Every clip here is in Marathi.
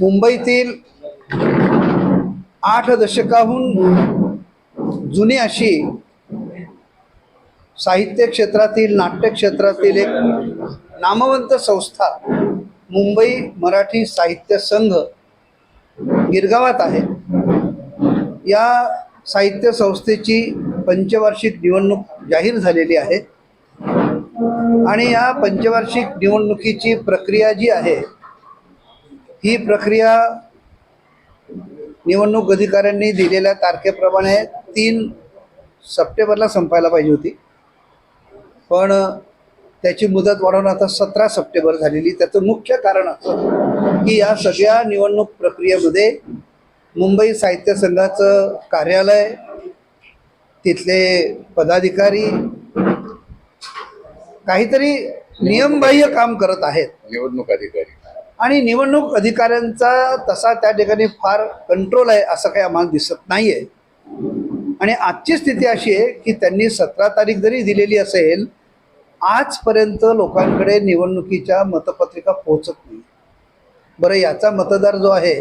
मुंबईतील आठ दशकाहून जुनी अशी साहित्य क्षेत्रातील नाट्य क्षेत्रातील एक नामवंत संस्था मुंबई मराठी साहित्य संघ गिरगावात आहे. या साहित्य संस्थेची पंचवार्षिक निवडणूक जाहीर झालेली आहे. आणि या पंचवार्षिक निवडणुकीची प्रक्रिया जी आहे ही प्रक्रिया निवडणूक अधिकाऱ्यांनी दिलेल्या तारखेप्रमाणे तीन सप्टेंबरला संपायला पाहिजे होती. पण त्याची मुदत वाढवून आता सतरा सप्टेंबर झालेली. त्याचं मुख्य कारण असं की या सगळ्या निवडणूक प्रक्रियेमध्ये मुंबई साहित्य संघाचं कार्यालय तिथले पदाधिकारी काहीतरी नियमबाह्य काम करत आहेत. निवडणूक अधिकारी. आणि निवडणूक अधिकाऱ्यांचा तसा त्या ठिकाणी फार कंट्रोल आहे असं काही आम्हाला दिसत नाही आहे आणि आजची स्थिती अशी आहे की त्यांनी सतरा तारीख जरी दिलेली असेल आजपर्यंत लोकांकडे निवडणुकीच्या मतपत्रिका पोहोचत नाही. बरं याचा मतदार जो आहे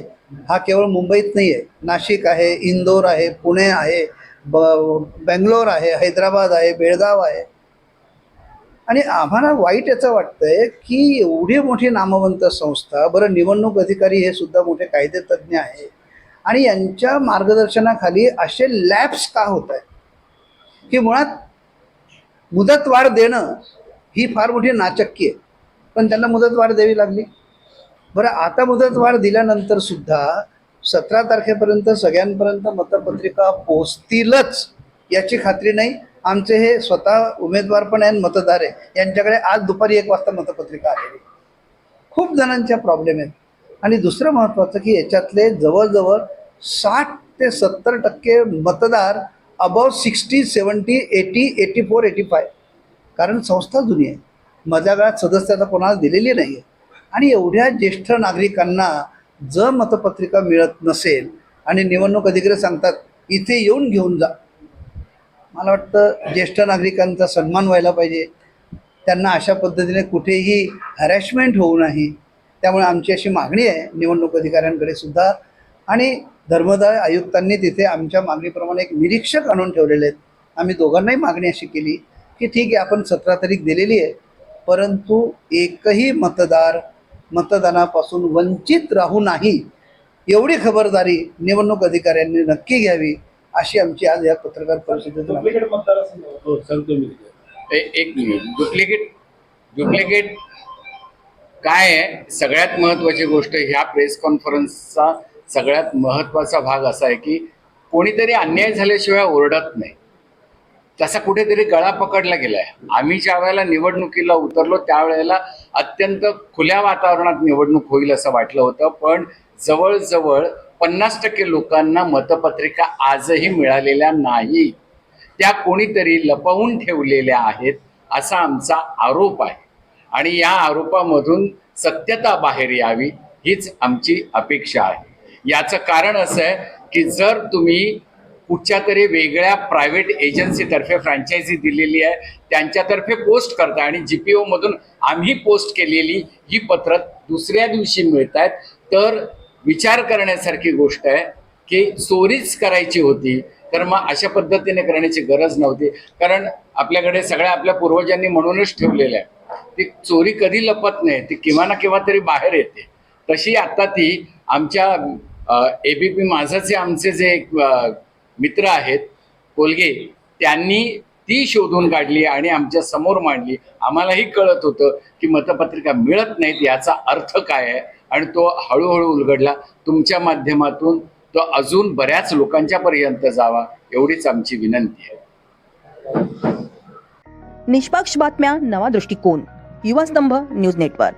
हा केवळ मुंबईत नाही आहे नाशिक आहे इंदोर आहे पुणे आहे ब बेंगलोर आहे हैदराबाद आहे बेळगाव आहे. आणि आम्हाला वाईट याचं वाटतंय की एवढी मोठी नामवंत संस्था बरं निवडणूक अधिकारी हे सुद्धा मोठे कायदेतज्ञ आहे आणि यांच्या मार्गदर्शनाखाली असे लॅब्स का होत आहे की मुळात मुदतवाढ देणं ही फार मोठी नाचक्की आहे. पण त्यांना मुदतवाढ द्यावी लागली. बरं आता मुदतवाढ दिल्यानंतर सुद्धा सतरा तारखेपर्यंत सगळ्यांपर्यंत मतपत्रिका पोचतीलच याची खात्री नाही. आमचे हे स्वतः उमेदवार पण आहे मतदार आहे यांच्याकडे आज दुपारी एक वाजता मतपत्रिका आलेली खूप जणांच्या प्रॉब्लेम आहेत. आणि दुसरं महत्त्वाचं की याच्यातले जवळजवळ साठ ते सत्तर टक्के मतदार above sixty seventy eighty eighty four eighty five कारण संस्था जुनी आहे. माझ्या काळात सदस्यता कोणाला दिलेली नाही आहे आणि एवढ्या ज्येष्ठ नागरिकांना जर मतपत्रिका मिळत नसेल आणि निवडणूक अधिकारी सांगतात इथे येऊन घेऊन जा. मला वाटतं ज्येष्ठ नागरिकांचा सन्मान व्हायला पाहिजे. त्यांना अशा पद्धतीने कुठेही हॅरॅशमेंट होऊ नाही त्यामुळे आमची अशी मागणी आहे. निवडणूक अधिकाऱ्यांकडे सुद्धा आणि धर्मदाय आयुक्तांनी तिथे आमच्या मागणीप्रमाणे एक निरीक्षक आणून ठेवलेले आहेत. आम्ही दोघांनाही मागणी अशी केली की ठीक आहे आपण सतरा तारीख दिलेली आहे. परंतु एकही मतदार मतदानापासून वंचित राहू नाही. एवढी खबरदारी निवडणूक अधिकाऱ्यांनी नक्की घ्यावी. अशी आमची आज या पत्रकार मतदार हो सांगतो मी. एक मिनिट. डुप्लिकेट डुप्लिकेट काय आहे? सगळ्यात महत्वाची गोष्ट ह्या प्रेस कॉन्फरन्सचा सगळ्यात महत्त्वाचा भाग असा आहे की कोणीतरी अन्याय झाल्याशिवाय ओरडत नाही. तसा कुठेतरी गळा पकडला गेलाय. आम्ही ज्या वेळेला निवडणुकीला उतरलो त्यावेळेला अत्यंत खुल्या वातावरणात निवडणूक होईल असं वाटलं होतं. पण जवळजवळ पन्नास टक्के लोकांना मतपत्रिका आजही मिळालेल्या नाही. त्या कोणीतरी लपवून ठेवलेल्या आहेत असा आमचा आरोप आहे. आणि या आरोपामधून सत्यता बाहेर यावी हीच आमची अपेक्षा आहे. याचं कारण असं आहे की जर तुम्ही कुठच्या तरी वेगळ्या प्रायव्हेट एजन्सीतर्फे फ्रँचायझी दिलेली आहे त्यांच्यातर्फे पोस्ट करताय आणि जी पी ओमधून आम्ही पोस्ट केलेली ही पत्र दुसऱ्या दिवशी मिळत आहेत तर विचार करण्यासारखी गोष्ट आहे की चोरीच करायची होती तर मग अशा पद्धतीने करण्याची गरज नव्हती. कारण आपल्याकडे सगळ्या आपल्या पूर्वजांनी म्हणूनच ठेवलेलं आहे ती चोरी कधी लपत नाही ती किंवा ना केव्हा तरी बाहेर येते. तशी आता ती आमच्या ए बी पी माझाचे आमचे जे एक, मित्र आहेत कोलगे त्यांनी ती शोधून काढली आणि आमच्यासमोर मांडली. आम्हालाही कळत होतं की मतपत्रिका मिळत नाहीत याचा अर्थ काय आहे? आणि तो हळूहळू उलगडला. तुमच्या माध्यमातून तो अजून बऱ्याच लोकांच्या पर्यंत जावा एवढीच आमची विनंती आहे. निष्पक्ष बातम्या नवा दृष्टिकोन. युवा स्तंभ न्यूज नेटवर्क.